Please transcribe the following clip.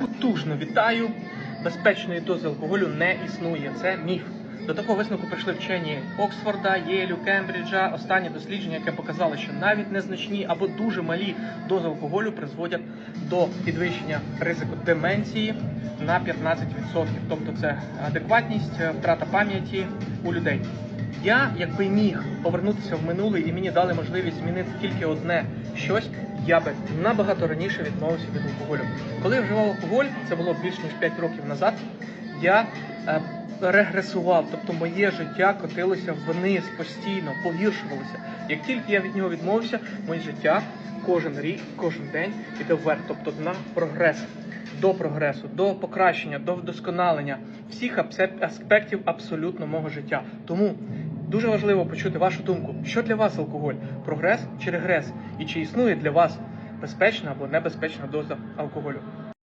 Потужно вітаю. Безпечної дози алкоголю не існує. Це міф. До такого висновку прийшли вчені Оксфорда, Єлю, Кембриджа. Останні дослідження, яке показало, що навіть незначні або дуже малі дози алкоголю призводять до підвищення ризику деменції на 15%. Тобто це адекватність, е, втрата пам'яті у людей. Я, якби міг повернутися в минуле і мені дали можливість змінити тільки одне щось, я би набагато раніше відмовився від алкоголю. Коли я вживав алкоголь, це було більш ніж 5 років назад. Я е, регресував, тобто моє життя котилося вниз постійно, погіршувалося. Як тільки я від нього відмовився, моє життя кожен рік, кожен день іде вверх, тобто на прогрес, до прогресу, до покращення, до вдосконалення всіх аспектів абсолютно мого життя. Тому дуже важливо почути вашу думку, що для вас алкоголь? Прогрес чи регрес, і чи існує для вас безпечна або небезпечна доза алкоголю.